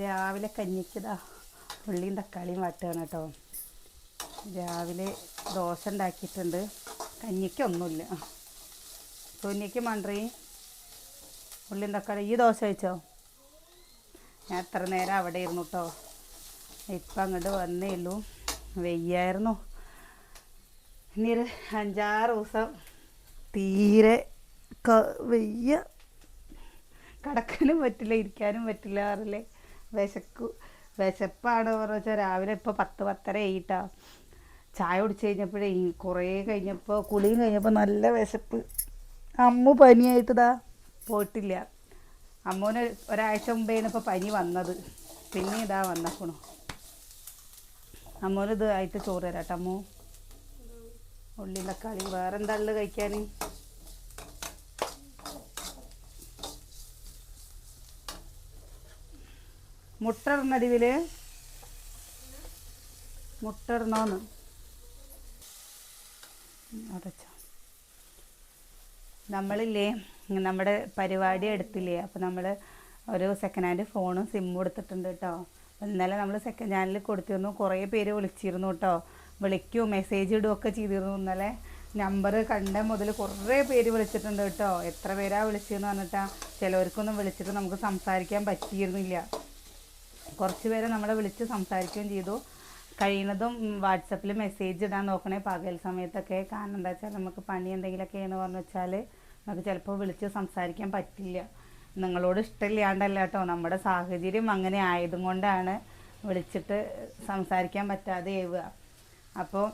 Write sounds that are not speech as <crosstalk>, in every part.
രാവിലെ കഞ്ഞിക്കതാ ഉള്ളിയും തക്കാളിയും വാട്ടുകയാണ് കേട്ടോ. രാവിലെ ദോശ ഉണ്ടാക്കിയിട്ടുണ്ട്. കഞ്ഞിക്കൊന്നുമില്ല. തുന്നിക്ക് മണ്ടറി ഉള്ളിയും തക്കാളി ഈ ദോശ കഴിച്ചോ? ഞാൻ എത്ര നേരം അവിടെ ഇരുന്നു കേട്ടോ ഇപ്പം അങ്ങോട്ട് വന്നേ ഉള്ളൂ. വെയ്യായിരുന്നു. ഇനി ഒരു അഞ്ചാറ് ദിവസം തീരെ വെയ്യ. കടക്കാനും പറ്റില്ല ഇരിക്കാനും പറ്റില്ല അറിയില്ലേ വിശക്കു വിശപ്പാണ് പറഞ്ഞു വെച്ചാൽ രാവിലെ ഇപ്പോൾ പത്ത് പത്തര ആയിട്ടാ. ചായ കുടിച്ച് കഴിഞ്ഞപ്പോഴേ കുറേ കഴിഞ്ഞപ്പോൾ കുളിയും കഴിഞ്ഞപ്പോൾ നല്ല വിശപ്പ്. അമ്മു പനിയായിട്ടതാ. പോയിട്ടില്ല. അമ്മൂന് ഒരാഴ്ച മുമ്പേന്ന് ഇപ്പോൾ പനി വന്നത്. പിന്നെ ഇതാ വന്നേക്കണു. അമ്മൂന് ഇത് ആയിട്ട് ചോറ് തരാട്ടോ അമ്മു. ഉള്ളി തക്കാളി വേറെ എന്താ ഉള്ളത് കഴിക്കാൻ മുട്ട മുട്ടറിനോന്ന് മുട്ട നമ്മളില്ലേ നമ്മുടെ പരിപാടി എടുത്തില്ലേ അപ്പോൾ നമ്മൾ ഒരു സെക്കൻഡ് ഹാൻഡ് ഫോണും സിമ്മും എടുത്തിട്ടുണ്ട് കേട്ടോ ഇന്നലെ നമ്മൾ സെക്കൻഡ് ഹാൻഡിൽ കൊടുത്തിരുന്നു കുറേ പേര് വിളിച്ചിരുന്നു കേട്ടോ വിളിക്കും മെസ്സേജ് ഇടുകയൊക്കെ ചെയ്തിരുന്നു ഇന്നലെ. നമ്പർ കണ്ട മുതൽ കുറേ പേര് വിളിച്ചിട്ടുണ്ട് കേട്ടോ എത്ര പേരാ വിളിച്ചതെന്ന് പറഞ്ഞിട്ടാ. ചിലവർക്കൊന്നും വിളിച്ചിട്ട് നമുക്ക് സംസാരിക്കാൻ പറ്റിയിരുന്നില്ല. കുറച്ച് പേരെ നമ്മളെ വിളിച്ച് സംസാരിക്കുകയും ചെയ്തു. കഴിയുന്നതും വാട്സപ്പിൽ മെസ്സേജ് ഇടാൻ നോക്കണേ. പകൽ സമയത്തൊക്കെ കാരണം എന്താ വെച്ചാൽ നമുക്ക് പണി എന്തെങ്കിലുമൊക്കെ എന്ന് പറഞ്ഞു വെച്ചാൽ നമുക്ക് ചിലപ്പോൾ വിളിച്ച് സംസാരിക്കാൻ പറ്റില്ല. നിങ്ങളോട് ഇഷ്ടമില്ലാണ്ടല്ല കേട്ടോ നമ്മുടെ സാഹചര്യം അങ്ങനെ ആയതും കൊണ്ടാണ് വിളിച്ചിട്ട് സംസാരിക്കാൻ പറ്റാതെ ആവുക. അപ്പോൾ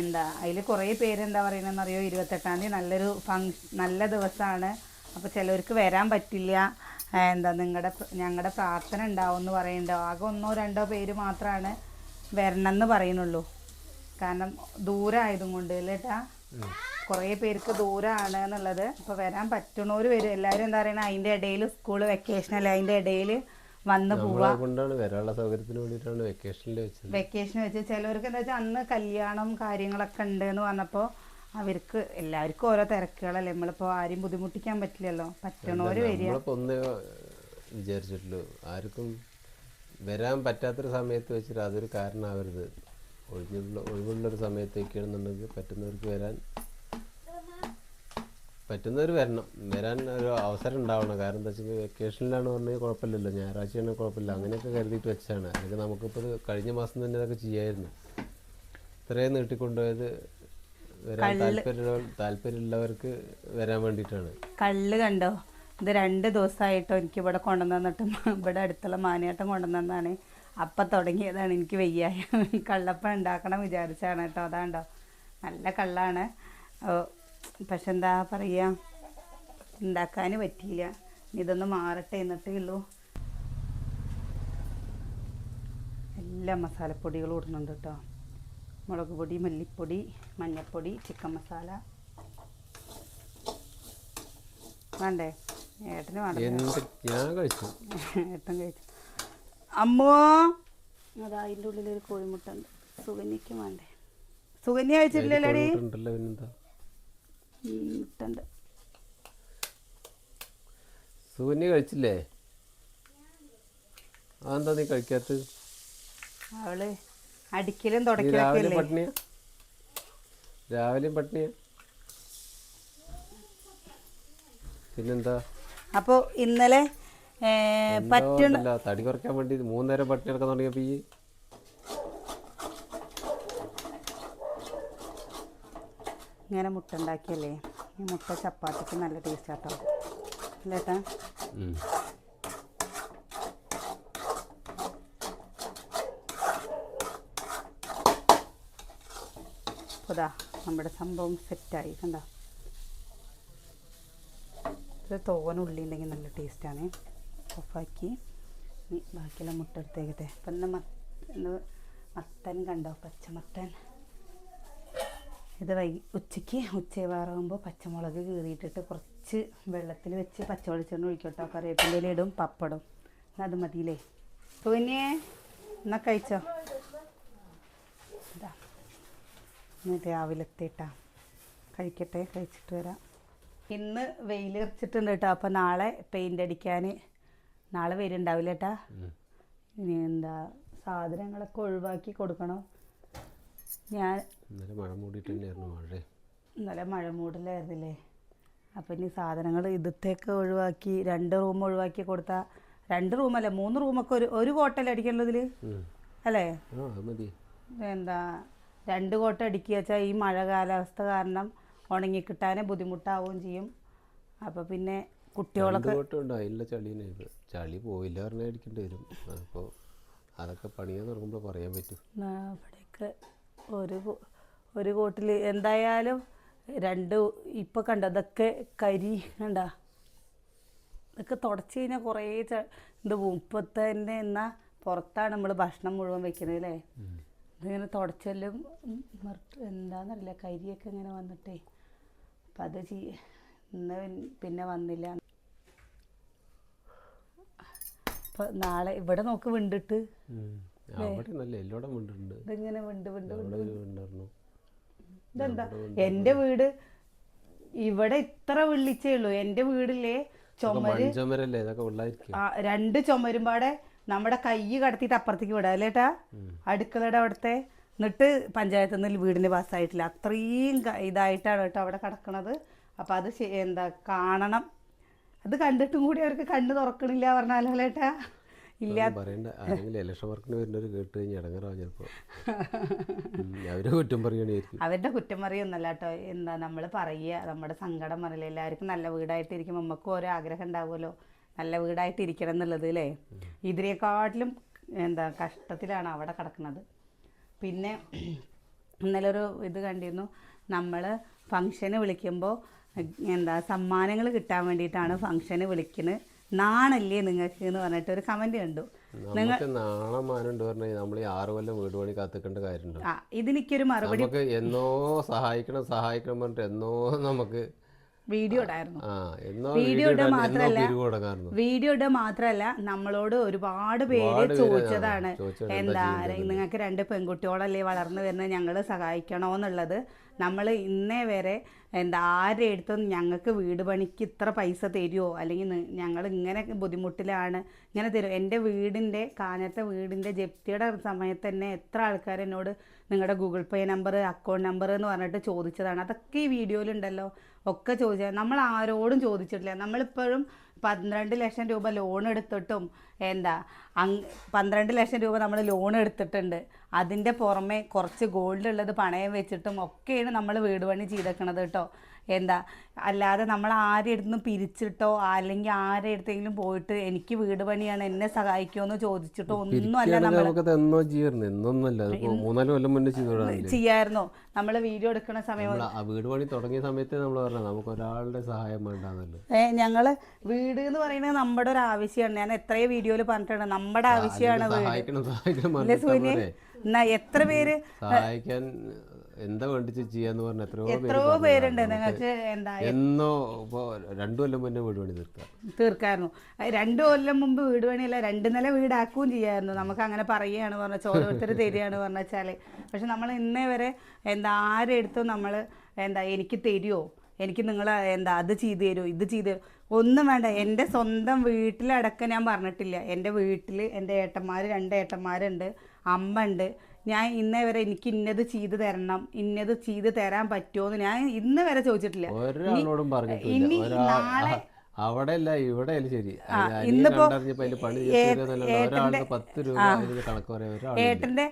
എന്താ അതിൽ കുറേ പേര് എന്താ പറയുന്നതെന്ന് അറിയോ? ഇരുപത്തെട്ടാം തീയതി നല്ലൊരു ഫങ് നല്ല ദിവസമാണ്. അപ്പോൾ ചിലവർക്ക് വരാൻ പറ്റില്ല. എന്താ നിങ്ങളുടെ ഞങ്ങളുടെ പ്രാർത്ഥന ഉണ്ടാവും എന്ന് പറയുന്നുണ്ട് ആകെ ഒന്നോ രണ്ടോ പേര് മാത്രമാണ് വരണം എന്ന് പറയുന്നുള്ളൂ. കാരണം ദൂരം ആയതും കൊണ്ട് അല്ലേട്ടാ കുറേ പേർക്ക് ദൂരമാണ് എന്നുള്ളത്. അപ്പോൾ വരാൻ പറ്റണവർ വരും. എല്ലാവരും എന്താ പറയുക അതിന്റെ ഇടയിൽ സ്കൂൾ വെക്കേഷൻ അല്ല? അതിന്റെ ഇടയിൽ വന്ന് പോവാ. വരാനുള്ള സൗകര്യത്തിന് വേണ്ടിയിട്ടാണ് വെക്കേഷനിൽ വെച്ചത്. വെക്കേഷൻ വെച്ച് ചിലവർക്ക് എന്താ വെച്ചാൽ അന്ന് കല്യാണം കാര്യങ്ങളൊക്കെ ഉണ്ട് എന്ന് പറഞ്ഞപ്പോൾ അവർക്ക് എല്ലാവർക്കും ഓരോ തിരക്കുകളല്ലേ? നമ്മളിപ്പോൾ ആരെയും ബുദ്ധിമുട്ടിക്കാൻ പറ്റില്ലല്ലോ. പറ്റണോര് വരിക. ഒന്നേ വിചാരിച്ചിട്ടുള്ളൂ. ആർക്കും വരാൻ പറ്റാത്തൊരു സമയത്ത് വെച്ചിട്ട് അതൊരു കാരണമാവരുത്. ഒഴിഞ്ഞുള്ള ഒഴിവുള്ളൊരു സമയത്തേക്കാണെന്നുണ്ടെങ്കിൽ പറ്റുന്നവർക്ക് വരാൻ പറ്റുന്നവർ വരണം. വരാൻ ഒരു അവസരം ഉണ്ടാവണം. കാരണം എന്താ വെച്ചാൽ വെക്കേഷനിലാണ് പറഞ്ഞാൽ കുഴപ്പമില്ലല്ലോ. ഞായറാഴ്ചയാണെങ്കിൽ കുഴപ്പമില്ല. അങ്ങനെയൊക്കെ കരുതിയിട്ട് വെച്ചാണ് അല്ലെങ്കിൽ നമുക്കിപ്പോൾ കഴിഞ്ഞ മാസം തന്നെ അതൊക്കെ ചെയ്യായിരുന്നു. ഇത്രയും നീട്ടിക്കൊണ്ടുപോയത് താല്പര്യമുള്ളവർക്ക് വരാൻ വേണ്ടിയിട്ടാണ്. കള്ള് കണ്ടോ? ഇത് രണ്ട് ദിവസമായിട്ടോ എനിക്ക് ഇവിടെ കൊണ്ടുവന്നിട്ട് ഇവിടെ അടുത്തുള്ള മാനേട്ടം കൊണ്ടുവന്നാണ് അപ്പം തുടങ്ങിയതാണ് എനിക്ക് വയ്യായ <laughs> കള്ളപ്പം ഉണ്ടാക്കണം വിചാരിച്ചാണ് കേട്ടോ. അതാണ്ടോ? നല്ല കള്ളാണ്. പക്ഷെ എന്താ പറയുക ഉണ്ടാക്കാൻ പറ്റിയില്ല. ഇതൊന്ന് മാറട്ടെ എന്നിട്ടേ ഉള്ളൂ. എല്ലാ മസാലപ്പൊടികളും ഇടുന്നുണ്ട് കേട്ടോ. മുളക് പൊടി മല്ലിപ്പൊടി മഞ്ഞൾപ്പൊടി ചിക്കൻ മസാല. വേണ്ടേ? ഏട്ടന് വേണ്ട? <laughs> ഏട്ടൻ കഴിച്ചു. അമ്മോ! അതാ അതിന്റെ ഉള്ളിലൊരു കോഴിമുട്ട ഉണ്ട്. സുകന്യക്ക് വേണ്ടേ? സുകന്യ കഴിച്ചിട്ടില്ലല്ലോടി മുട്ടുണ്ട്. സുകന്യ കഴിച്ചില്ലേ? അതെന്താ നീ കഴിക്കാത്തത്? അവൾ അടിക്കലും നീ രാവിലെ രാവിലെയും പട്ടിണിയാ? പിന്നെന്താ? അപ്പോൾ ഇന്നലെ പറ്റണ തടി കുറയ്ക്കാൻ വേണ്ടി മൂന്നേരം പട്ടിണി എടുക്കാൻ തുടങ്ങിയപ്പോ ഈ ഇങ്ങനെ മുട്ട ഉണ്ടാക്കിയല്ലേ ഈ മുട്ട ചപ്പാത്തിക്ക് നല്ല ടേസ്റ്റ് ആട്ടോ. അല്ലേട്ടാ ഇതാ നമ്മുടെ സംഭവം സെറ്റായി കണ്ടോ? ഇത് തോന ഉള്ളി ഉണ്ടെങ്കിൽ നല്ല ടേസ്റ്റാണ് ഓഫാക്കി ഇനി ബാക്കിയുള്ള മുട്ട എടുത്തേക്കട്ടെ. അപ്പം ഇന്ന് മ ഇന്ന് മത്തൻ കണ്ടോ? പച്ചമത്തൻ ഇത് വൈ ഉച്ചയ്ക്ക് ഉച്ചവാറാകുമ്പോൾ പച്ചമുളക് കീറിയിട്ടിട്ട് കുറച്ച് വെള്ളത്തിൽ വെച്ച് പച്ചവെളിച്ചെണ്ണ ഒഴിക്കട്ടോ. കറിവേപ്പിന്റെ ഇടും പപ്പടും എന്നാൽ അത് മതിയില്ലേ? പിന്നെ എന്നാൽ കഴിച്ചോ ഇതാ ഇന്ന് രാവിലത്തേട്ടാ കഴിക്കട്ടെ കഴിച്ചിട്ട് വരാം. ഇന്ന് വെയിൽ വെയിലെറിച്ചിട്ടുണ്ട് കേട്ടോ അപ്പോൾ നാളെ പെയിന്റ് അടിക്കാൻ നാളെ വരുന്നുണ്ടാവില്ല ഏട്ടാ ഇനി എന്താ സാധനങ്ങളൊക്കെ ഒഴിവാക്കി കൊടുക്കണോ. ഞാൻ ഇന്നലെ മഴ മൂടിയിട്ടുണ്ടായിരുന്നു മഴ. ഇന്നലെ മഴ മൂടില്ലായിരുന്നില്ലേ അപ്പം ഇനി സാധനങ്ങൾ ഇതത്തേക്ക് ഒഴിവാക്കി രണ്ട് റൂം ഒഴിവാക്കി കൊടുത്താൽ രണ്ട് റൂമല്ല മൂന്ന് റൂമൊക്കെ ഒരു ഒരു കോട്ടല്ലേ അടിക്കേണ്ടതിൽ ഇതിൽ അല്ലേ? എന്താ രണ്ട് കോട്ട അടിക്കുക വെച്ചാൽ ഈ മഴ കാലാവസ്ഥ കാരണം ഉണങ്ങിക്കിട്ടാനേ ബുദ്ധിമുട്ടാവുകയും ചെയ്യും. അപ്പോൾ പിന്നെ കുട്ടികളൊക്കെ രണ്ട് വട്ടം ഉണ്ട്? അതിലുള്ള ചളീനെ. ചളി പോയില്ല പറഞ്ഞാൽ അടിക്കേണ്ടി വരും. അപ്പോൾ അതൊക്കെ പണിയാൻ തുടങ്ങുമ്പോൾ പറയാൻ പറ്റും. അവിടെയൊക്കെ ഒരു ഒരു കോട്ടിൽ എന്തായാലും രണ്ട് ഇപ്പം കണ്ട? ഇതൊക്കെ കരി കണ്ട? ഇതൊക്കെ തുടച്ച് കഴിഞ്ഞാൽ കുറേ ഇത് ഇപ്പം തന്നെ എന്നാൽ പുറത്താണ് നമ്മൾ ഭക്ഷണം മുഴുവൻ വെക്കുന്നത് അല്ലേ. ഇതിങ്ങനെ തുടച്ചെല്ലും എന്താണെന്നറിയില്ല കരിയൊക്കെ ഇങ്ങനെ വന്നിട്ടേ. അപ്പം അത് ചെയ്യ ഇന്ന് പിന്നെ വന്നില്ല. അപ്പം നാളെ ഇവിടെ നോക്ക് വിണ്ടിട്ട്. ഇതിങ്ങനെ വിണ്ട് വിണ്ട് ഇതെന്താ? എന്റെ വീട് ഇവിടെ ഇത്ര വിളിച്ചേ ഉള്ളൂ. എന്റെ വീടില്ലേ ചുമര് രണ്ട് ചുമരും പാടെ നമ്മുടെ കൈ കടത്തിയിട്ട് അപ്പുറത്തേക്ക് വിടാം അല്ലേട്ടാ അടുക്കളയുടെ അവിടുത്തെ എന്നിട്ട് പഞ്ചായത്തിൽ നിന്ന് വീടിന് പാസ്സായിട്ടില്ല. അത്രയും ഇതായിട്ടാണ് കേട്ടോ അവിടെ കിടക്കണത്. അപ്പം അത് എന്താ കാണണം. അത് കണ്ടിട്ടും കൂടി അവർക്ക് കണ്ണ് തുറക്കണില്ല പറഞ്ഞാലോ അല്ലേട്ടാ ഇല്ല ഒന്നും പറയണ്ട. ആരെങ്കിലും ഇലക്ഷൻ വർക്കിന് വരുന്നവർ കേട്ട് കഴിഞ്ഞ് ഇടങ്ങറാവും ചിലപ്പോൾ അവർ <laughs> കുറ്റം അവരുടെ കുറ്റം പറയൊന്നല്ല കേട്ടോ. എന്താ നമ്മൾ പറയുക നമ്മുടെ സങ്കടം പറയില്ല എല്ലാവർക്കും നല്ല വീടായിട്ടിരിക്കും നമുക്കും ഓരോ ആഗ്രഹം ഉണ്ടാവുമല്ലോ. നല്ല വീടായിട്ട് ഇരിക്കണം എന്നുള്ളത് അല്ലേ ഇതിനെക്കാട്ടിലും എന്താ കഷ്ടത്തിലാണ് അവിടെ കിടക്കുന്നത്. പിന്നെ ഇന്നലെ ഒരു ഇത് കണ്ടിരുന്നു. നമ്മൾ ഫങ്ഷന് വിളിക്കുമ്പോൾ എന്താ സമ്മാനങ്ങൾ കിട്ടാൻ വേണ്ടിയിട്ടാണ് ഫങ്ഷന് വിളിക്കുന്നത് നാണല്ലേ നിങ്ങൾക്ക് എന്ന് പറഞ്ഞിട്ട് ഒരു കമന്റ് കണ്ടു. നമുക്ക് നാണമാനുണ്ട് പറഞ്ഞാൽ നമ്മൾ ഈ ആറ് കൊല്ലം വീട് പണി കാത്തിക്കേണ്ട കാര്യമുണ്ടോ ആ ഇതിനിക്കൊരു മറുപടി എന്നോ സഹായിക്കണം സഹായിക്കണം പറഞ്ഞിട്ട് എന്നോ നമുക്ക് വീഡിയോ ഇടായിരുന്നു. വീഡിയോ ഇട മാത്രല്ല വീഡിയോ ഇട മാത്രല്ല നമ്മളോട് ഒരുപാട് പേര് ചോദിച്ചതാണ്. എന്താ നിങ്ങൾക്ക് രണ്ട് പെൺകുട്ടികളല്ലേ വളർന്നു വരുന്നത് ഞങ്ങൾ സഹായിക്കണോന്നുള്ളത്. നമ്മൾ ഇന്നേ വരെ എന്താ ആരുടെ അടുത്തും ഞങ്ങൾക്ക് വീട് പണിക്ക് ഇത്ര പൈസ തരുമോ അല്ലെങ്കിൽ ഞങ്ങൾ ഇങ്ങനെ ബുദ്ധിമുട്ടിലാണ് ഇങ്ങനെ തരും എന്റെ വീടിന്റെ കാഞ്ഞത്തെ വീടിന്റെ ജപ്തിയുടെ സമയത്ത് തന്നെ എത്ര ആൾക്കാർ എന്നോട് നിങ്ങളുടെ Google Pay number account number എന്ന് പറഞ്ഞിട്ട് ചോദിച്ചതാണ്. അതൊക്കെ ഈ വീഡിയോയിലുണ്ടല്ലോ. ഒക്കെ ചോദിച്ചത് നമ്മൾ ആരോടും ചോദിച്ചിട്ടില്ല. നമ്മളിപ്പോഴും പന്ത്രണ്ട് ലക്ഷം രൂപ ലോൺ എടുത്തിട്ടും എന്താ അങ് പന്ത്രണ്ട് ലക്ഷം രൂപ നമ്മൾ ലോൺ എടുത്തിട്ടുണ്ട്. അതിന്റെ പുറമെ കുറച്ച് ഗോൾഡ് ഉള്ളത് പണയം വെച്ചിട്ടും ഒക്കെയാണ് നമ്മൾ വീട് പണി ചെയ്തേക്കണത് കേട്ടോ. എന്താ അല്ലാതെ നമ്മൾ ആരുടെ അടുത്തുനിന്ന് പിരിച്ചിട്ടോ അല്ലെങ്കിൽ ആരുടെ അടുത്തെങ്കിലും പോയിട്ട് എനിക്ക് വീട് പണിയാണ് എന്നെ സഹായിക്കുമോ എന്ന് ചോദിച്ചിട്ടോ ഒന്നും അല്ല ചെയ്യായിരുന്നോ. നമ്മൾ വീഡിയോ എടുക്കുന്ന സമയം വീട് പണി തുടങ്ങിയ സമയത്ത് നമ്മൾ പറഞ്ഞ നമുക്ക് ഒരാളുടെ സഹായം വേണ്ടാന്നല്ലോ ഏഹ് ഞങ്ങൾ വീട് എന്ന് പറയുന്നത് നമ്മുടെ ഒരു ആവശ്യമാണ്. ഞാൻ എത്രയോ വീഡിയോയിൽ പറഞ്ഞിട്ടുണ്ട്. നമ്മുടെ ആവശ്യമാണ് വീട്. എന്നാ എത്ര പേര്? സഹായിക്കാൻ എന്താ വേണ്ടിച്ച് ചെയ്യാന്ന് പറഞ്ഞ എത്രയോ എത്രയോ പേരുണ്ട്. നിങ്ങൾക്ക് എന്താ എന്നോ രണ്ടു കൊല്ലം മുന്നേ വീട് പണി തീർക്കാം. തീർക്കായിരുന്നു. രണ്ടു കൊല്ലം മുമ്പ് വീട് പണിയല്ല രണ്ട് നില വീടാക്കുകയും ചെയ്യായിരുന്നു. നമുക്ക് അങ്ങനെ പറയുകയാണ് പറഞ്ഞ ഓരോരുത്തർ തരികയാണ് പറഞ്ഞാൽ പക്ഷെ നമ്മൾ ഇന്നേ വരെ എന്താ ആരെടുത്തും നമ്മൾ എന്താ എനിക്ക് തരുമോ എനിക്ക് നിങ്ങൾ എന്താ അത് ചെയ്തു തരുമോ ഇത് ചെയ്തു തരുമോ ഒന്നും വേണ്ട. എന്റെ സ്വന്തം വീട്ടിലടക്കം ഞാൻ പറഞ്ഞിട്ടില്ല. എന്റെ വീട്ടിൽ എന്റെ ഏട്ടന്മാർ രണ്ട് ഏട്ടന്മാരുണ്ട് അമ്മ ഉണ്ട്. ഞാൻ ഇന്നേ വരെ എനിക്ക് ഇന്നത് ചെയ്ത് തരണം ഇന്നത് ചെയ്ത് തരാൻ പറ്റുമോ എന്ന് ഞാൻ ഇന്ന് വരെ ചോദിച്ചിട്ടില്ല. ഒരാളോടും പറഞ്ഞിട്ടില്ല. ഇനി നാളെ അവിടെ അല്ല ഇവിടെ ശരി. അനിയൻ ഇന്നിപ്പോ കണ്ടറിഞ്ഞപ്പോ പണി തീർത്തതല്ല ഒരാൾക്ക് പത്ത് രൂപ അതിന് കണക്ക് പറയാൻ ഒരാൾ ഏട്ടന്റെ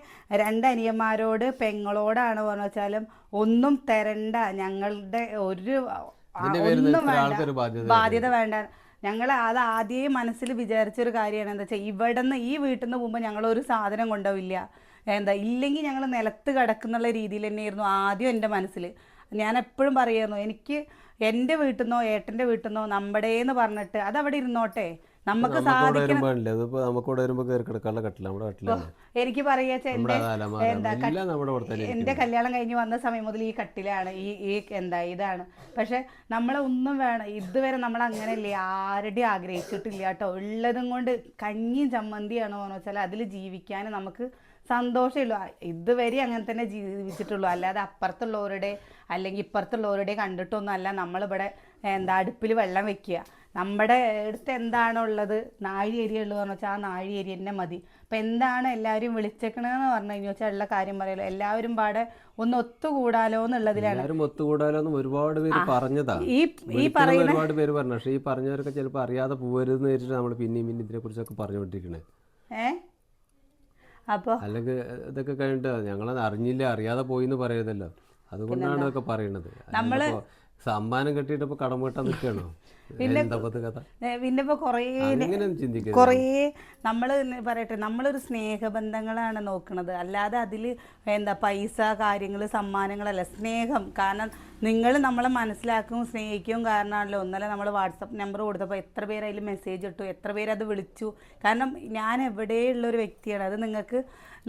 രണ്ട് അനിയന്മാരോട് പെങ്ങളോടാണ് പറഞ്ഞു വെച്ചാലും ഒന്നും തരണ്ട. ഞങ്ങളുടെ ഒരു ആ, ഇതിന്റെ ഒന്നും വേണ്ട. ബാധ്യത ബാധ്യത വേണ്ട. ഞങ്ങൾ അത് ആദ്യമേ മനസ്സിൽ വിചാരിച്ചൊരു കാര്യമാണ്. എന്താ വെച്ചാൽ ഇവിടെ നിന്ന് ഈ വീട്ടിൽ നിന്ന് പോകുമ്പോൾ ഞങ്ങൾ ഒരു സാധനം കൊണ്ടുപോവില്ല. എന്താ ഇല്ലെങ്കിൽ ഞങ്ങൾ നിലത്ത് കിടക്കുന്നുള്ള രീതിയിൽ തന്നെയായിരുന്നു ആദ്യം എന്റെ മനസ്സിൽ. ഞാൻ എപ്പോഴും പറയായിരുന്നു എനിക്ക് എന്റെ വീട്ടിൽ നിന്നോ ഏട്ടന്റെ വീട്ടിൽ നിന്നോ നമ്മുടേന്ന് പറഞ്ഞിട്ട് അത് അവിടെ ഇരുന്നോട്ടെ. നമുക്ക് എനിക്ക് പറയാച്ച എന്റെ കല്യാണം കഴിഞ്ഞ് വന്ന സമയം മുതൽ ഈ കട്ടിലാണ് ഈ ഈ എന്താ ഇതാണ്. പക്ഷെ നമ്മളെ ഒന്നും വേണം ഇതുവരെ നമ്മൾ അങ്ങനെയല്ലേ ആരുടെയും ആഗ്രഹിച്ചിട്ടില്ല കേട്ടോ. ഉള്ളതും കൊണ്ട് കഞ്ഞിയും ചമ്മന്തിയാണോ എന്ന് വെച്ചാൽ അതിൽ ജീവിക്കാൻ നമുക്ക് സന്തോഷമുള്ളൂ. ഇതുവരെ അങ്ങനെ തന്നെ ജീവിച്ചിട്ടുള്ളൂ. അല്ലാതെ അപ്പുറത്തുള്ളവരുടെ അല്ലെങ്കിൽ ഇപ്പുറത്തുള്ളവരുടെ കണ്ടിട്ടൊന്നും അല്ല നമ്മളിവിടെ എന്താ അടുപ്പിൽ വെള്ളം വെക്കുക. നമ്മുടെ അടുത്ത് എന്താണോ ഉള്ളത് നാഴി ഏരിയ ഉള്ളത് പറഞ്ഞു വെച്ചാൽ ആ നാഴി എരി തന്നെ മതി. അപ്പം എന്താണ് എല്ലാവരും വിളിച്ചേക്കണെന്ന് പറഞ്ഞു കഴിഞ്ഞാൽ വെച്ചാൽ ഉള്ള കാര്യം പറയല്ലോ എല്ലാവരും പാടെ ഒന്ന് ഒത്തുകൂടാലോ എന്നുള്ളതിലാണ്. എല്ലാവരും ഒത്തുകൂടാലോന്നും ഒരുപാട് പേര് പറഞ്ഞതാ. ഈ ഈ പറയുന്ന ഒരുപാട് പേര് പറഞ്ഞു. പക്ഷേ ഈ പറഞ്ഞവരൊക്കെ ചിലപ്പോൾ അറിയാതെ പോകരുതെന്ന് വെച്ചിട്ട് നമ്മൾ പിന്നെയും പിന്നെ ഇതിനെ കുറിച്ചൊക്കെ പറഞ്ഞുകൊണ്ടിരിക്കണേ. ഏ? അപ്പോൾ അല്ലെങ്കിൽ ഇതൊക്കെ കഴിഞ്ഞിട്ട് ഞങ്ങളത് അറിഞ്ഞില്ല അറിയാതെ പോയി എന്ന് പറയരുതല്ലോ. അതുകൊണ്ടാണ് ഇതൊക്കെ പറയുന്നത് അല്ലാണ്ടിപ്പോ സമ്മാനം കെട്ടിയിട്ട് ഇപ്പൊ കടം വീട്ടാൻ നിൽക്കണോ <laughs> പിന്നെ ഇപ്പൊ കൊറേ കഥ? പിന്നെ ഇപ്പോൾ കുറേ നമ്മൾ പറയട്ടെ നമ്മളൊരു സ്നേഹബന്ധങ്ങളാണ് നോക്കുന്നത് അല്ലാതെ അതിൽ എന്താ പൈസ കാര്യങ്ങൾ സമ്മാനങ്ങളല്ല. സ്നേഹം കാരണം നിങ്ങൾ നമ്മളെ മനസ്സിലാക്കും സ്നേഹിക്കും കാരണമാണല്ലോ ഒന്നല്ല നമ്മൾ വാട്സപ്പ് നമ്പർ കൊടുത്തപ്പോൾ എത്ര പേര് അതിൽ മെസ്സേജ് ഇട്ടു എത്ര പേര് അത് വിളിച്ചു. കാരണം ഞാൻ എവിടെയുള്ള ഒരു വ്യക്തിയാണ്. അത് നിങ്ങൾക്ക്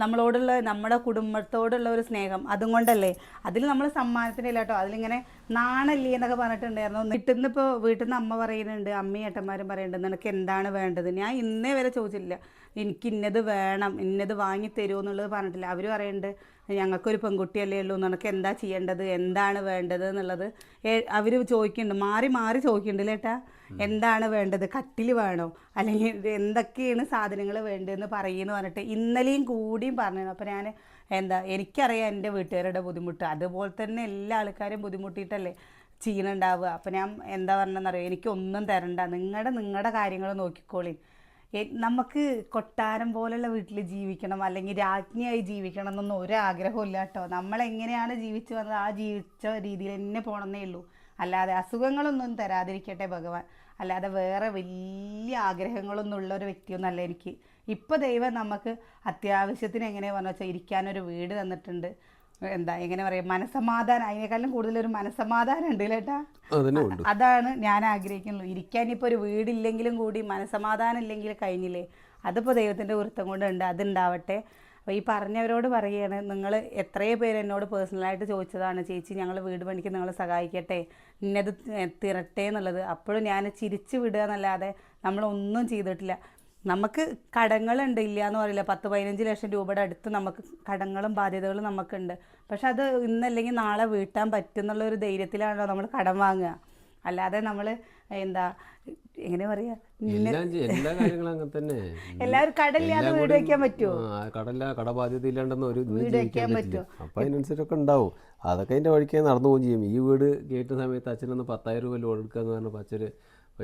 നമ്മളോടുള്ള നമ്മുടെ കുടുംബത്തോടുള്ള ഒരു സ്നേഹം. അതും കൊണ്ടല്ലേ. അതിൽ നമ്മൾ സമ്മാനത്തിനില്ല കേട്ടോ. അതിലിങ്ങനെ നാണല്ലേ എന്നൊക്കെ പറഞ്ഞിട്ടുണ്ടായിരുന്നു. വീട്ടിൽ നിന്ന് ഇപ്പോൾ വീട്ടിൽ നിന്ന് അമ്മ പറയുന്നുണ്ട് അമ്മയും ഏട്ടന്മാരും പറയുന്നുണ്ട് നിനക്ക് എന്താണ് വേണ്ടത്? ഞാൻ ഇന്നേ വരെ ചോദിച്ചില്ല എനിക്ക് ഇന്നത് വേണം ഇന്നത് വാങ്ങി തരുമോ? എന്നുള്ളത് പറഞ്ഞിട്ടില്ല. അവർ പറയുന്നുണ്ട് ഞങ്ങൾക്കൊരു പെൺകുട്ടിയല്ലേ ഉള്ളൂ നിനക്ക് എന്താ ചെയ്യേണ്ടത്? എന്താണ് വേണ്ടത്? എന്നുള്ളത് അവർ ചോദിക്കുന്നുണ്ട്. മാറി മാറി ചോദിക്കുന്നുണ്ട് ഏട്ടാ എന്താണ് വേണ്ടത്? കട്ടിൽ വേണോ? അല്ലെങ്കിൽ എന്തൊക്കെയാണ് സാധനങ്ങൾ വേണ്ടതെന്ന് പറയുമെന്ന് പറഞ്ഞിട്ട് ഇന്നലെയും കൂടിയും പറഞ്ഞു അപ്പോൾ ഞാൻ എന്താ എനിക്കറിയാം എന്റെ വീട്ടുകാരുടെ ബുദ്ധിമുട്ട്. അതുപോലെ തന്നെ എല്ലാ ആൾക്കാരും ബുദ്ധിമുട്ടിയിട്ടല്ലേ ചെയ്യണുണ്ടാവുക അപ്പം ഞാൻ എന്താ പറഞ്ഞതെന്നറിയോ? എനിക്കൊന്നും തരണ്ട. നിങ്ങളുടെ നിങ്ങളുടെ കാര്യങ്ങൾ നോക്കിക്കോളി. നമുക്ക് കൊട്ടാരം പോലുള്ള വീട്ടിൽ ജീവിക്കണം അല്ലെങ്കിൽ രാജ്ഞിയായി ജീവിക്കണം എന്നൊന്നും ഒരാഗ്രഹവും ഇല്ല കേട്ടോ. നമ്മളെങ്ങനെയാണ് ജീവിച്ചു വന്നത്? ആ ജീവിച്ച രീതിയിൽ തന്നെ പോകണമെന്നേ ഉള്ളൂ. അല്ലാതെ അസുഖങ്ങളൊന്നും തരാതിരിക്കട്ടെ ഭഗവാൻ. അല്ലാതെ വേറെ വലിയ ആഗ്രഹങ്ങളൊന്നും ഉള്ള ഒരു വ്യക്തിയൊന്നും അല്ല എനിക്ക്. ഇപ്പോൾ ദൈവം നമുക്ക് അത്യാവശ്യത്തിന് എങ്ങനെ പറഞ്ഞു വെച്ചാൽ ഇരിക്കാനൊരു വീട് തന്നിട്ടുണ്ട്. എന്താ എങ്ങനെ പറയാ മനസമാധാനം അതിനേക്കാളും കൂടുതൽ ഒരു മനസമാധാനം ഉണ്ട്. കേട്ടാ അതാണ് ഞാൻ ആഗ്രഹിക്കുന്നത്. ഇരിക്കാൻ ഇപ്പോൾ ഒരു വീടില്ലെങ്കിലും കൂടി മനസമാധാനം ഇല്ലെങ്കിൽ കഴിഞ്ഞില്ലേ? അതിപ്പോൾ ദൈവത്തിന്റെ വൃത്തം കൊണ്ട് ഉണ്ട് അതുണ്ടാവട്ടെ. അപ്പോൾ ഈ പറഞ്ഞവരോട് പറയുകയാണ് നിങ്ങൾ എത്രയോ പേര് എന്നോട് പേഴ്സണലായിട്ട് ചോദിച്ചതാണ് ചേച്ചി ഞങ്ങൾ വീട് പണിക്ക് നിങ്ങൾ സഹായിക്കട്ടെ ഇന്നത് തിരട്ടെ എന്നുള്ളത്. അപ്പോഴും ഞാൻ ചിരിച്ചു വിടുക എന്നല്ലാതെ നമ്മളൊന്നും ചെയ്തിട്ടില്ല. നമുക്ക് കടങ്ങളുണ്ട് ഇല്ല എന്ന് പറയില്ല. പത്ത് പതിനഞ്ച് ലക്ഷം രൂപയുടെ അടുത്ത് നമുക്ക് കടങ്ങളും ബാധ്യതകളും നമുക്കുണ്ട്. പക്ഷെ അത് ഇന്നല്ലെങ്കിൽ നാളെ വീട്ടാൻ പറ്റുന്നുള്ള ഒരു ധൈര്യത്തിലാണല്ലോ നമ്മൾ കടം വാങ്ങുക. അല്ലാതെ നമ്മൾ എന്താ എങ്ങനെ പറയാ എല്ലാം കാര്യങ്ങളും അങ്ങനെ തന്നെ. <laughs> എല്ലാവരും കടലില്ലാതെ വീട് വെക്കാൻ പറ്റുമോ കടല കടബാധ്യത ഇല്ലാണ്ടെന്ന് ഒരു വീട് വെക്കാൻ പറ്റുമോ അപ്പൊ അതിനനുസരിച്ചൊക്കെ ഉണ്ടാവും അതൊക്കെ അതിന്റെ വഴിക്ക് നടന്നു പോകും ചെയ്യും. ഈ വീട് കേട്ട സമയത്ത് അച്ഛനൊന്ന് പത്തായിരം രൂപ ലോൺ എടുക്കാന്ന് പറഞ്ഞപ്പോൾ അച്ഛന്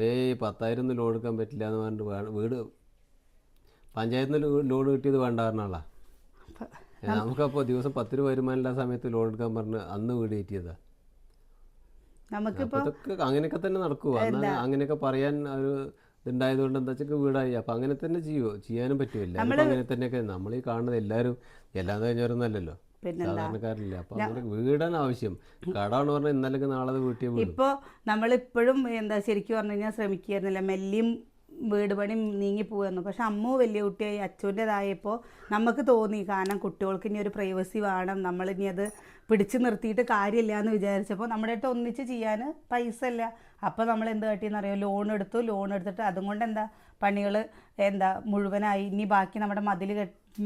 ഏയ് പത്തായിരം ഒന്നും ലോൺ എടുക്കാൻ പറ്റില്ല എന്ന് പറഞ്ഞിട്ട് വീട് പഞ്ചായത്തിൽ നിന്ന് ലോൺ കിട്ടിയത് വേണ്ട പറഞ്ഞാളാ. നമുക്കപ്പോൾ ദിവസം പത്ത് രൂപ വരുമാനമില്ലാത്ത സമയത്ത് ലോൺ എടുക്കാൻ പറഞ്ഞ് അന്ന് വീട് കയറ്റിയതാ. നമുക്കിപ്പോൾ അപ്പൊ അങ്ങനെയൊക്കെ തന്നെ നടക്കുക അങ്ങനെയൊക്കെ പറയാൻ ഒരു ഇതുണ്ടായതുകൊണ്ട് എന്താ വെച്ചാൽ വീടായി. അപ്പൊ അങ്ങനെ തന്നെ ചെയ്യുവോ? ചെയ്യാനും പറ്റുമല്ല അങ്ങനെ തന്നെയൊക്കെ. നമ്മൾ ഈ കാണുന്നത് എല്ലാരും എല്ലാം കഴിഞ്ഞവരൊന്നും അല്ലല്ലോ സാധാരണക്കാരില്ല. അപ്പൊ വീടാണ് ആവശ്യം. കടാണ് പറഞ്ഞാൽ ഇന്നലെ നാളെ വീട്ടിൽ ഇപ്പോ നമ്മളിപ്പോഴും എന്താ ശരിക്കും പറഞ്ഞു കഴിഞ്ഞാൽ ശ്രമിക്കുകയായിരുന്നില്ല. മെല്ലിയും വീട് പണി നീങ്ങി പോവായിരുന്നു പക്ഷെ അമ്മു വലിയ കുട്ടിയായി അച്ഛന്റെതായപ്പോൾ നമുക്ക് തോന്നി കാരണം കുട്ടികൾക്ക് ഇനി ഒരു പ്രൈവസി വേണം. നമ്മൾ ഇനി അത് പിടിച്ചു നിർത്തിയിട്ട് കാര്യമില്ല എന്ന് വിചാരിച്ചപ്പോൾ നമ്മുടെ അടുത്ത് ഒന്നിച്ച് ചെയ്യാൻ പൈസ ഇല്ല അപ്പോൾ നമ്മൾ എന്ത് കാട്ടിയെന്ന് അറിയാം? ലോൺ എടുത്തു. ലോൺ എടുത്തിട്ട് അതും കൊണ്ട് എന്താ? പണികൾ എന്താ? മുഴുവനായി. ഇനി ബാക്കി നമ്മുടെ മതിൽ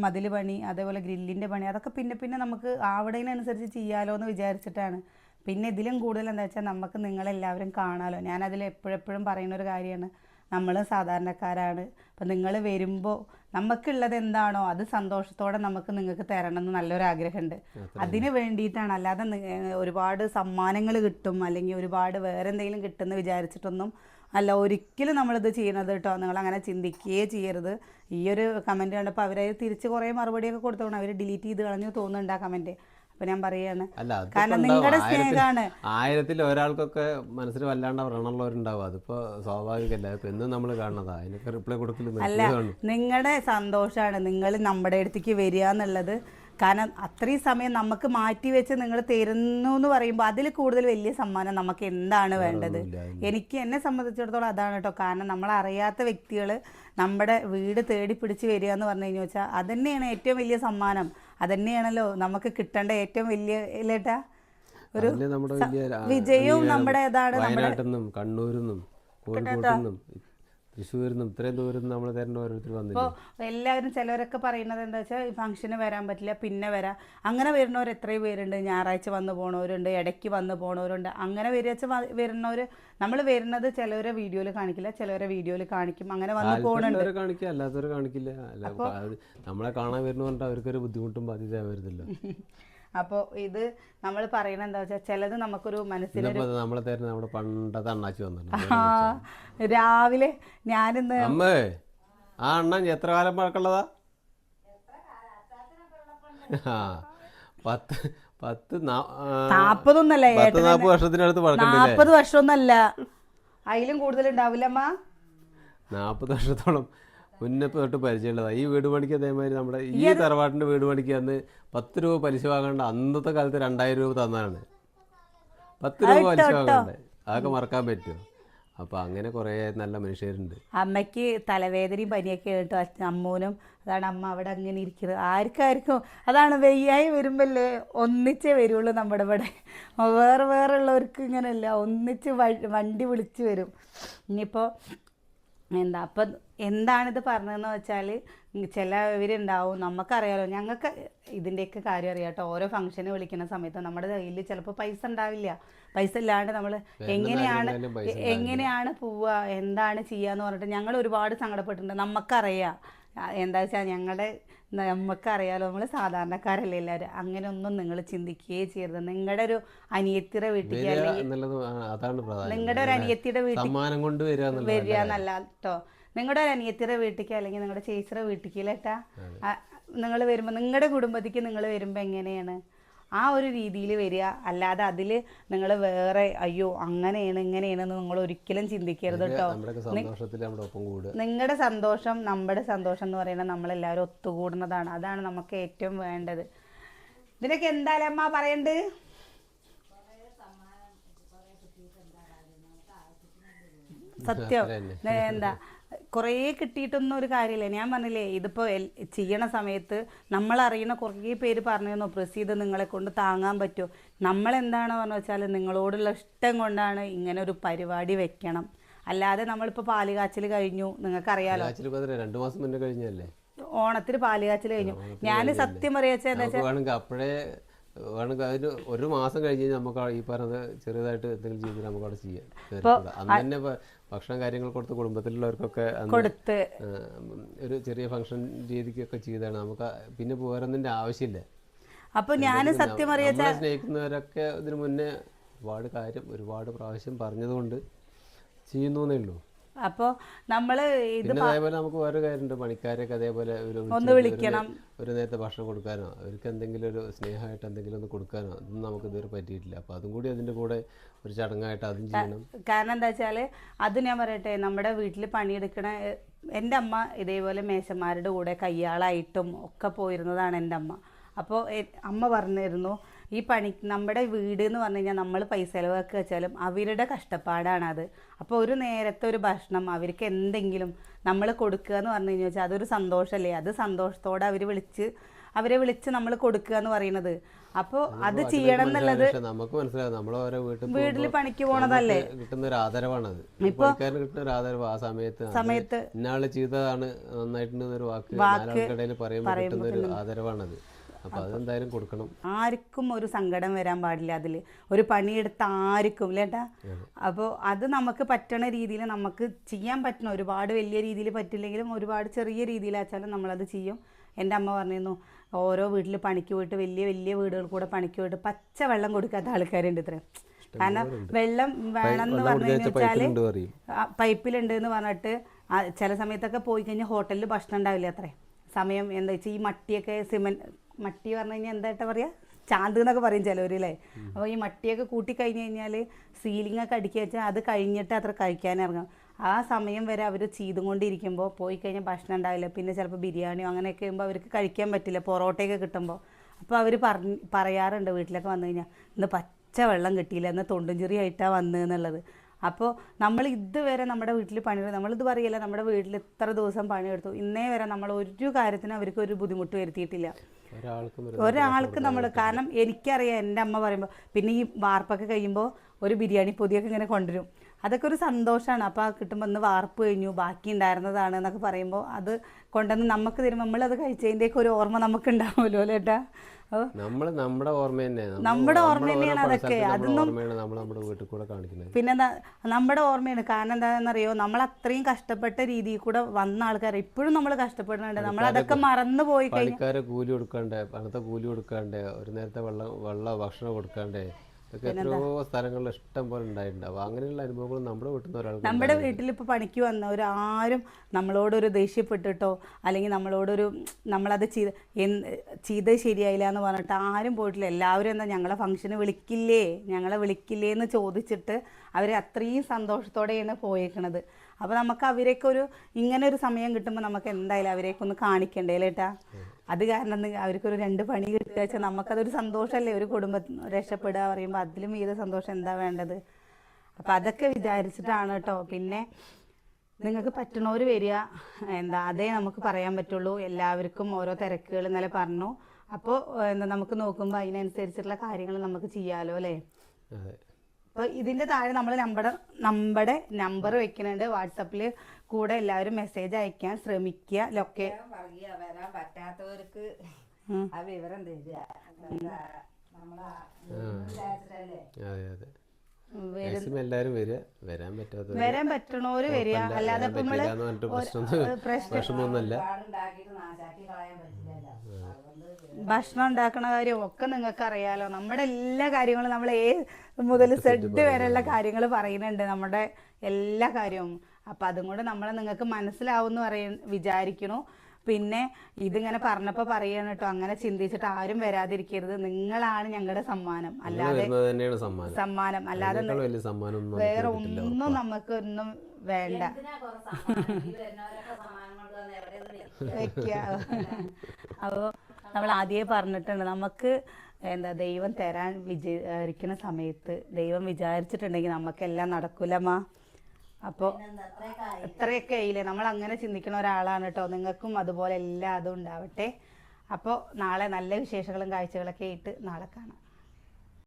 മതിൽ പണി അതേപോലെ ഗ്രില്ലിന്റെ പണി അതൊക്കെ പിന്നെ പിന്നെ നമുക്ക് ആവടേനനുസരിച്ച് ചെയ്യാലോ എന്ന് വിചാരിച്ചിട്ടാണ്. പിന്നെ ഇതിലും കൂടുതൽ എന്താ വെച്ചാൽ നമുക്ക് നിങ്ങളെല്ലാവരും കാണാമല്ലോ ഞാനതിൽ എപ്പോഴെപ്പോഴും പറയുന്ന ഒരു കാര്യമാണ്. നമ്മൾ സാധാരണക്കാരാണ്. അപ്പം നിങ്ങൾ വരുമ്പോൾ നമുക്കുള്ളത് എന്താണോ അത് സന്തോഷത്തോടെ നമുക്ക് നിങ്ങൾക്ക് തരണം എന്ന് നല്ലൊരു ആഗ്രഹമുണ്ട്. അതിന് വേണ്ടിയിട്ടാണ്. അല്ലാതെ ഒരുപാട് സമ്മാനങ്ങൾ കിട്ടും. അല്ലെങ്കിൽ ഒരുപാട് വേറെ എന്തെങ്കിലും കിട്ടുമെന്ന് വിചാരിച്ചിട്ടൊന്നും അല്ല. ഒരിക്കലും നമ്മളിത് ചെയ്യണത് കേട്ടോ നിങ്ങൾ അങ്ങനെ ചിന്തിക്കുകയേ ചെയ്യരുത്. ഈ ഒരു കമന്റ് കണ്ടപ്പോൾ അവരെ തിരിച്ച് കുറേ മറുപടിയൊക്കെ കൊടുത്തോണം അവർ ഡിലീറ്റ് ചെയ്ത് കളഞ്ഞു തോന്നുന്നുണ്ട് ആ കമന്റ് അപ്പോൾ ഞാൻ പറയാണ്. കാരണം. നിങ്ങളുടെ സ്നേഹമാണ്. ആയിരത്തിൽ ഒരാൾക്കൊക്കെ മനസ്സിൽ വല്ലാണ്ട് വ്രണമുള്ളവരുണ്ടാവും. അതിപ്പോ സ്വാഭാവികമല്ല? ഇപ്പൊ എന്നും നമ്മൾ കാണുന്നതാ. അതിനൊക്കെ റിപ്ലൈ കൊടുക്കില്ല അല്ല നിങ്ങളുടെ സന്തോഷമാണ് നിങ്ങൾ നമ്മുടെ അടുത്തേക്ക് വരിക എന്നുള്ളത്. കാരണം അത്രയും സമയം നമുക്ക് മാറ്റി വെച്ച് നിങ്ങൾ തരുന്നു എന്ന് പറയുമ്പോൾ അതിൽ കൂടുതൽ വലിയ സമ്മാനം നമുക്ക് എന്താണ് വേണ്ടത്? എനിക്ക് എന്നെ സംബന്ധിച്ചിടത്തോളം അതാണ് കേട്ടോ. കാരണം നമ്മൾ അറിയാത്ത വ്യക്തികൾ നമ്മുടെ വീട് തേടി പിടിച്ച് വരിക എന്ന് പറഞ്ഞു കഴിഞ്ഞാൽ വെച്ചാൽ അതന്നെയാണ് ഏറ്റവും വലിയ സമ്മാനം. അതന്നെയാണല്ലോ നമുക്ക് കിട്ടേണ്ട ഏറ്റവും വലിയ ഇല്ലേട്ടാ? ഒരു വിജയവും നമ്മുടെ ഇതാണ് വയനാട്ടിൽ നിന്നും കണ്ണൂരിൽ നിന്നും കോഴിക്കോട്ടിൽ നിന്നും തൃശ്ശൂരിൽ നിന്നും ഇത്രയും ദൂരം നമ്മൾ തരേണ്ട ഓരോരുത്തർ വന്നില്ല? അപ്പോൾ എല്ലാവരും ചിലവരൊക്കെ പറയുന്നത് എന്താ വെച്ചാൽ ഈ ഫംഗ്ഷന് വരാൻ പറ്റില്ല പിന്നെ വരാം. അങ്ങനെ വരുന്നവർ എത്രയും പേരുണ്ട്. ഞായറാഴ്ച വന്ന് പോണവരുണ്ട് ഇടയ്ക്ക് വന്ന് പോണവരുണ്ട്. അങ്ങനെ വരിക വരുന്നവർ നമ്മൾ വരുന്നത് ചിലവരെ വീഡിയോയിൽ കാണിക്കില്ല ചിലവരെ വീഡിയോയിൽ കാണിക്കും. അങ്ങനെ വന്ന് താല്പര്യമുള്ളവരെ കാണിക്കുക അല്ലാത്തവരെ കാണിക്കില്ല. നമ്മളെ കാണാൻ വരുന്നവരുണ്ട് അവർക്കൊരു ബുദ്ധിമുട്ടും ബാധ്യത വരുന്നില്ല <laughs> അപ്പോൾ ഇത് നമ്മൾ പറയുന്നത് എന്താ വെച്ചാൽ ചിലത് നമുക്കൊരു മനസ്സിൽ ഇന്നിപ്പോ അത് നമ്മളെ തരുന്ന നമ്മുടെ പണ്ടത്തെ അണ്ണാച്ചി വന്നിട്ടുണ്ട്. ആ രാവിലെ ഞാനിന്ന് അമ്മേ ആ അണ്ണൻ എത്ര കാലം പഴക്കമുള്ളതാ? ആ പത്ത് പത്ത് നാപ്പതൊന്നല്ല പത്ത് നാൽപ്പത് വർഷത്തിനടുത്ത് നാപ്പത് വർഷമൊന്നല്ല. അതിലും കൂടുതൽ ഉണ്ടാവില്ലമ്മ നാപ്പത് വർഷത്തോളം മുന്നേ തൊട്ട് പരിചയമുള്ളതാ. ഈ വീട് പണിക്ക് അതേമാതിരി നമ്മുടെ ഈ തറവാട്ടിന്റെ വീട് പണിക്ക് അന്ന് പത്ത് രൂപ പലിശ വാങ്ങേണ്ട. അന്നത്തെ കാലത്ത് രണ്ടായിരം രൂപ തന്നാണ്. പത്ത് രൂപ പലിശ വാങ്ങണ്ടേ? അതൊക്കെ മറക്കാൻ പറ്റുമോ അപ്പൊ അങ്ങനെ കുറേ നല്ല മനുഷ്യരുണ്ട്. അമ്മയ്ക്ക് തലവേദനയും പനിയൊക്കെ കേട്ടോ. അച്ഛൻ അമ്മൂനും അതാണ് അമ്മ അവിടെ അങ്ങനെ ഇരിക്കുന്നത് ആർക്കാർക്കും അതാണ് വെയ്യായി വരുമ്പല്ലേ ഒന്നിച്ചേ വരുള്ളൂ നമ്മുടെ ഇവിടെ. വേറെ വേറെ ഉള്ളവർക്ക് ഇങ്ങനെയല്ല. ഒന്നിച്ച് വണ്ടി വിളിച്ചു വരും. ഇനിയിപ്പോൾ എന്താ അപ്പം എന്താണിത് പറഞ്ഞതെന്ന് വെച്ചാൽ ചിലവരുണ്ടാവും നമുക്കറിയാലോ ഞങ്ങൾക്ക് ഇതിന്റെയൊക്കെ കാര്യം അറിയാം കേട്ടോ. ഓരോ ഫംഗ്ഷന് വിളിക്കുന്ന സമയത്ത് നമ്മുടെ കയ്യിൽ ചിലപ്പോൾ പൈസ ഉണ്ടാവില്ല. പൈസ ഇല്ലാണ്ട് നമ്മൾ എങ്ങനെയാണ് എങ്ങനെയാണ് പോവുക എന്താണ് ചെയ്യുക ചെയ്യാന്ന് പറഞ്ഞിട്ട് ഞങ്ങൾ ഒരുപാട് സങ്കടപ്പെട്ടിട്ടുണ്ട്. നമുക്കറിയാം എന്താ വെച്ചാൽ ഞങ്ങളുടെ നമുക്കറിയാലോ നമ്മൾ സാധാരണക്കാരല്ലേ എല്ലാവരും അങ്ങനെ ഒന്നും നിങ്ങൾ ചിന്തിക്കുകയേ ചെയ്യരുത്. നിങ്ങളുടെ ഒരു അനിയത്തിര വീട്ടിലേക്ക് നിങ്ങളുടെ ഒരു അനിയത്തിയുടെ വീട്ടിൽ വരിക എന്നല്ല കേട്ടോ നിങ്ങളുടെ ഒരു അനിയത്തിയുടെ വീട്ടിലേക്ക് അല്ലെങ്കിൽ നിങ്ങളുടെ ചേച്ചിയുടെ വീട്ടിലേക്ക് ലേട്ടാ നിങ്ങൾ വരുമ്പോൾ നിങ്ങളുടെ കുടുംബത്തിക്ക് നിങ്ങൾ വരുമ്പോൾ എങ്ങനെയാണ്? ആ ഒരു രീതിയിൽ വരിക. അല്ലാതെ അതിൽ നിങ്ങൾ വേറെ അയ്യോ അങ്ങനെയാണ് ഇങ്ങനെയാണെന്ന് നിങ്ങൾ ഒരിക്കലും ചിന്തിക്കരുത് കേട്ടോ. നിങ്ങളുടെ സന്തോഷം നമ്മുടെ സന്തോഷം എന്ന് പറയുന്നത് നമ്മളെല്ലാവരും ഒത്തുകൂടുന്നതാണ്. അതാണ് നമുക്ക് ഏറ്റവും വേണ്ടത്. ഇതിനൊക്കെ എന്തായാലും അമ്മ പറയണ്ട്? സത്യം. എന്താ? കുറേ കിട്ടിയിട്ടൊന്നും ഒരു കാര്യമില്ല. ഞാൻ പറഞ്ഞില്ലേ ഇതിപ്പോൾ ചെയ്യണ സമയത്ത് നമ്മൾ നമ്മളറിയുന്ന കുറേ പേര് പറഞ്ഞു തന്നു പ്രസീത് നിങ്ങളെ കൊണ്ട് താങ്ങാൻ പറ്റുമോ നമ്മളെന്താണ് പറഞ്ഞു വെച്ചാൽ നിങ്ങളോടുള്ള ഇഷ്ടം കൊണ്ടാണ് ഇങ്ങനെ ഒരു പരിപാടി വെക്കണം. അല്ലാതെ നമ്മളിപ്പോൾ പാലുകാച്ചിൽ കഴിഞ്ഞു നിങ്ങൾക്കറിയാലോ. രണ്ടു മാസം മുന്നേ കഴിഞ്ഞല്ലേ? ഓണത്തിന് പാലുകാച്ചിൽ കഴിഞ്ഞു. ഞാൻ സത്യം പറയാച്ചാൽ എന്താ വെച്ചാൽ അപ്പോഴേ വേണമെങ്കിൽ അതിന് ഒരു മാസം കഴിഞ്ഞ് കഴിഞ്ഞാൽ നമുക്ക് ഈ പറഞ്ഞത് ചെറിയതായിട്ട് എന്തെങ്കിലും ചെയ്ത് നമുക്ക് അവിടെ ചെയ്യാം. അന്ന് തന്നെ ഭക്ഷണം കാര്യങ്ങൾ കൊടുത്ത് കുടുംബത്തിലുള്ളവർക്കൊക്കെ കൊടുത്ത്. ഒരു ചെറിയ ഫംഗ്ഷൻ രീതിക്കൊക്കെ ചെയ്താണ്. നമുക്ക് പിന്നെ പോരുന്നതിന്റെ ആവശ്യമില്ല. അപ്പൊ ഞാൻ സത്യം പറയാ സ്നേഹിക്കുന്നവരൊക്കെ ഇതിനു മുന്നേ ഒരുപാട് കാര്യം ഒരുപാട് പ്രാവശ്യം പറഞ്ഞതുകൊണ്ട് ചെയ്യുന്നു എന്നേ ഉള്ളൂ. അപ്പോൾ നമ്മൾ ഇത് പിന്നെ അതേപോലെ നമുക്ക് വേറെ കാര്യമുണ്ട്. പണിക്കാരൊക്കെ അതേപോലെ ഒരു ഒന്ന് വിളിക്കണം. ഒരു നേരത്തെ ഭക്ഷണം കൊടുക്കാനോ അവർക്ക് എന്തെങ്കിലും ഒരു സ്നേഹമായിട്ട് എന്തെങ്കിലും ഒന്ന് കൊടുക്കാനോ അതൊന്നും നമുക്ക് ഇതുവരെ പറ്റിയിട്ടില്ല. അപ്പോൾ അതും കൂടി അതിന്റെ കൂടെ ഒരു ചടങ്ങായിട്ട് അതും ചെയ്യണം. കാരണം എന്താ വെച്ചാൽ അത് ഞാൻ പറയട്ടെ നമ്മുടെ വീട്ടിൽ പണിയെടുക്കണ എന്റെ അമ്മ ഇതേപോലെ മേശന്മാരുടെ കൂടെ കയ്യാളായിട്ടും ഒക്കെ പോയിരുന്നതാണ് എന്റെ അമ്മ. അപ്പോൾ അമ്മ പറഞ്ഞിരുന്നു ഈ പണി നമ്മുടെ വീട് എന്ന് പറഞ്ഞു കഴിഞ്ഞാൽ നമ്മൾ പൈസ ചിലവാക്കി വെച്ചാലും അവരുടെ കഷ്ടപ്പാടാണത്. അപ്പോൾ ഒരു നേരത്തെ ഒരു ഭക്ഷണം അവർക്ക് എന്തെങ്കിലും നമ്മൾ കൊടുക്കുക എന്ന് പറഞ്ഞു കഴിഞ്ഞാൽ വെച്ചാൽ അതൊരു സന്തോഷമല്ലേ അത് സന്തോഷത്തോടെ അവർ വിളിച്ച് അവരെ വിളിച്ച് നമ്മൾ കൊടുക്കുക എന്ന് പറയുന്നത് അപ്പോൾ അത് ചെയ്യണം എന്നുള്ളത് നമുക്ക് മനസ്സിലാവും നമ്മൾ ഓരോ വീട്ടിൽ വീട്ടിൽ പണിക്ക് പോണതല്ലേ? കിട്ടുന്ന ഒരു പണിക്കാരന് കിട്ടുന്ന ഒരു ആദരവ് ആ സമയത്ത് സമയത്ത് ഇന്നാൾ ചെയ്തതാണ് നന്നായിട്ടുണ്ടെന്നൊരു വാക്ക് പറയുമ്പോൾ കിട്ടുന്ന ഒരു ആദരവാണത്. അപ്പോൾ അതെന്തായാലും കൊടുക്കണം. ആർക്കും ഒരു സങ്കടം വരാൻ പാടില്ല അതിൽ ഒരു പണിയെടുത്ത ആർക്കും ഇല്ലേട്ടാ അപ്പോൾ അത് നമുക്ക് പറ്റണ രീതിയിൽ നമുക്ക് ചെയ്യാൻ പറ്റണം. ഒരുപാട് വലിയ രീതിയിൽ പറ്റില്ലെങ്കിലും ഒരുപാട് ചെറിയ രീതിയിലാച്ചാലും നമ്മളത് ചെയ്യും. എന്റെ അമ്മ പറഞ്ഞിരുന്നു ഓരോ വീട്ടിൽ പണിക്ക് പോയിട്ട് വലിയ വലിയ വീടുകൾ കൂടെ പണിക്ക് പോയിട്ട് പച്ച വെള്ളം കൊടുക്കാത്ത ആൾക്കാരുണ്ട് ഇത്രയും. കാരണം വെള്ളം വേണമെന്ന് പറഞ്ഞു കഴിഞ്ഞാൽ പൈപ്പിലുണ്ട് എന്ന് പറഞ്ഞിട്ട് ചില സമയത്തൊക്കെ പോയി കഴിഞ്ഞാൽ ഹോട്ടലിൽ ഭക്ഷണം ഉണ്ടാവില്ല അത്രേ സമയം എന്താ വെച്ചാൽ ഈ മട്ടിയൊക്കെ സിമെന്റ് മട്ടി പറഞ്ഞു കഴിഞ്ഞാൽ എന്തായിട്ടാ പറയുക ചാന്ത് എന്നൊക്കെ പറയും ചിലവർ അല്ലേ അപ്പോൾ ഈ മട്ടിയൊക്കെ കൂട്ടി കഴിഞ്ഞ് കഴിഞ്ഞാൽ സീലിംഗ് ഒക്കെ അടിക്കുക വെച്ചാൽ അത് കഴിഞ്ഞിട്ട് അത്ര കഴിക്കാനിറങ്ങും ആ സമയം വരെ അവർ ചെയ്തും കൊണ്ടിരിക്കുമ്പോൾ പോയി കഴിഞ്ഞാൽ ഭക്ഷണം ഉണ്ടാവില്ല. പിന്നെ ചിലപ്പോൾ ബിരിയാണിയോ അങ്ങനെയൊക്കെ ആകുമ്പോൾ അവർക്ക് കഴിക്കാൻ പറ്റില്ല. പൊറോട്ടയൊക്കെ കിട്ടുമ്പോൾ അപ്പോൾ അവർ പറഞ്ഞ് പറയാറുണ്ട് വീട്ടിലൊക്കെ വന്നു കഴിഞ്ഞാൽ ഇന്ന് പച്ച വെള്ളം കിട്ടിയില്ല. എന്നാൽ തൊണ്ടുംചെറി ആയിട്ടാണ് വന്നത് എന്നുള്ളത് അപ്പോൾ നമ്മൾ ഇതുവരെ നമ്മുടെ വീട്ടിൽ പണിയെടുത്തു നമ്മളിത് പറയില്ല നമ്മുടെ വീട്ടിൽ ഇത്ര ദിവസം പണിയെടുത്തു. ഇന്നേ വരെ നമ്മൾ ഒരു കാര്യത്തിനും അവർക്ക് ഒരു ബുദ്ധിമുട്ട് വരുത്തിയിട്ടില്ല. ഒരാൾക്കും നമ്മൾ കാരണം എനിക്കറിയാം എന്റെ അമ്മ പറയുമ്പോൾ പിന്നെ ഈ വാർപ്പൊക്കെ കഴിയുമ്പോൾ ഒരു ബിരിയാണി പൊതിയൊക്കെ ഇങ്ങനെ കൊണ്ടുവരും. അതൊക്കെ ഒരു സന്തോഷമാണ് അപ്പോൾ ആ കിട്ടുമ്പോൾ ഇന്ന് വാർപ്പ് കഴിഞ്ഞു ബാക്കി ഉണ്ടായിരുന്നതാണ് എന്നൊക്കെ പറയുമ്പോൾ അത് കൊണ്ടുവന്ന് നമുക്ക് തരുമ്പോൾ നമ്മളത് കഴിച്ചതിന്റെയൊക്കെ ഒരു ഓർമ്മ നമുക്ക് ഉണ്ടാവുമല്ലോ അല്ലേ നമ്മൾ നമ്മുടെ ഓർമ്മ തന്നെയാണ് നമ്മുടെ ഓർമ്മ നമ്മൾ തന്നെയാണ് അതൊക്കെ. അതൊന്നും- നമ്മൾ നമ്മുടെ വീട്ടിൽ കൂടെ കാണിക്കുന്നത്. പിന്നെ നമ്മുടെ ഓർമ്മയാണ്. കാരണം എന്താണെന്നറിയോ നമ്മൾ അത്രയും കഷ്ടപ്പെട്ട രീതിയിൽ കൂടെ വന്ന ആൾക്കാർ ഇപ്പോഴും നമ്മൾ കഷ്ടപ്പെടുന്നുണ്ട്. നമ്മൾ അതൊക്കെ മറന്നു പോയി കഴിഞ്ഞാൽ കൂലി കൊടുക്കാണ്ട് പണത്തെ കൂലി കൊടുക്കാണ്ട് ഒരു നേരത്തെ വെള്ളം വെള്ളം ഭക്ഷണം കൊടുക്കാണ്ടേ എത്രയോ സ്ഥലങ്ങളിൽ ഇഷ്ടം പോലെ അങ്ങനെയുള്ള അനുഭവങ്ങൾ നമ്മുടെ വീട്ടിൽ നിന്ന് നമ്മുടെ വീട്ടിൽ ഇപ്പോൾ പണിക്ക് വന്നവർ ആരും നമ്മളോടൊരു ദേഷ്യപ്പെട്ടിട്ടോ അല്ലെങ്കിൽ നമ്മളോടൊരു നമ്മളത് ചെയ്ത് ചെയ്തത് ശരിയായില്ല എന്ന് പറഞ്ഞിട്ട് ആരും പോയിട്ടില്ല. എല്ലാവരും എന്താ ഞങ്ങളെ ഫംഗ്ഷന് വിളിക്കില്ലേ? ഞങ്ങളെ വിളിക്കില്ലേ എന്ന് ചോദിച്ചിട്ട് അവർ അത്രയും സന്തോഷത്തോടെയാണ് പോയേക്കണത്. അപ്പോൾ നമുക്ക് അവരെയൊക്കെ ഒരു ഇങ്ങനെ ഒരു സമയം കിട്ടുമ്പോൾ നമുക്ക് എന്തായാലും അവരെയൊക്കെ ഒന്ന് കാണിക്കണ്ടേ ലേട്ടാ അത് കാരണം അവർക്കൊരു രണ്ട് പണി കിട്ടുക വെച്ചാൽ നമുക്കതൊരു സന്തോഷമല്ലേ ഒരു കുടുംബം രക്ഷപ്പെടുക പറയുമ്പോൾ അതിലും ഏത് സന്തോഷം എന്താ വേണ്ടത്? അപ്പം അതൊക്കെ വിചാരിച്ചിട്ടാണ് കേട്ടോ. പിന്നെ നിങ്ങൾക്ക് പറ്റണവർ വരിക. എന്താ അതേ നമുക്ക് പറയാൻ പറ്റുള്ളൂ. എല്ലാവർക്കും ഓരോ തിരക്കുകൾ ഇന്നലെ പറഞ്ഞു. അപ്പോൾ എന്താ നമുക്ക് നോക്കുമ്പോൾ അതിനനുസരിച്ചിട്ടുള്ള കാര്യങ്ങൾ നമുക്ക് ചെയ്യാമല്ലോ അല്ലേ? അപ്പോൾ ഇതിന്റെ താഴെ നമ്മൾ നമ്മുടെ നമ്മുടെ നമ്പർ വെക്കുന്നുണ്ട്. വാട്സപ്പിൽ കൂടെ എല്ലാവരും മെസ്സേജ് അയക്കാൻ ശ്രമിക്കുക. ലൊക്കെ വരാൻ പറ്റാത്തവർക്ക് ആ വിവരം തരിക. എല്ലാവരും വരിക. വരാൻ പറ്റാത്ത വരാൻ പറ്റണോര് വരിക. അല്ലാതെ ഇപ്പം ഭക്ഷണം ഉണ്ടാക്കണ കാര്യം ഒക്കെ നിങ്ങൾക്ക് അറിയാലോ നമ്മുടെ എല്ലാ കാര്യങ്ങളും നമ്മൾ ഏ മുതൽ സെഡ് വരെയുള്ള കാര്യങ്ങൾ പറയുന്നുണ്ട്. നമ്മുടെ എല്ലാ കാര്യവും. അപ്പം അതും കൊണ്ട് നമ്മളെ നിങ്ങൾക്ക് മനസ്സിലാവുമെന്ന് പറയ വിചാരിക്കണു പിന്നെ ഇതിങ്ങനെ പറഞ്ഞപ്പോൾ പറയാണ് കേട്ടോ അങ്ങനെ ചിന്തിച്ചിട്ട് ആരും വരാതിരിക്കരുത്. നിങ്ങളാണ് ഞങ്ങളുടെ സമ്മാനം. അല്ലാതെ സമ്മാനം. അല്ലാതെ വേറെ ഒന്നും നമുക്ക് ഒന്നും വേണ്ട. <laughs> അപ്പോൾ നമ്മൾ ആദ്യമേ പറഞ്ഞിട്ടുണ്ട് നമുക്ക് എന്താ ദൈവം തരാൻ വിചാരിക്കുന്ന സമയത്ത് ദൈവം വിചാരിച്ചിട്ടുണ്ടെങ്കിൽ നമുക്കെല്ലാം നടക്കൂലമ്മ. അപ്പോൾ ഇത്രയൊക്കെ ആയില്ലേ? നമ്മൾ അങ്ങനെ ചിന്തിക്കുന്ന ഒരാളാണ് കേട്ടോ. നിങ്ങൾക്കും അതുപോലെ എല്ലാം അതും ഉണ്ടാവട്ടെ. അപ്പോൾ നാളെ നല്ല വിശേഷങ്ങളും കാഴ്ചകളൊക്കെ ആയിട്ട് നാളെ കാണാം.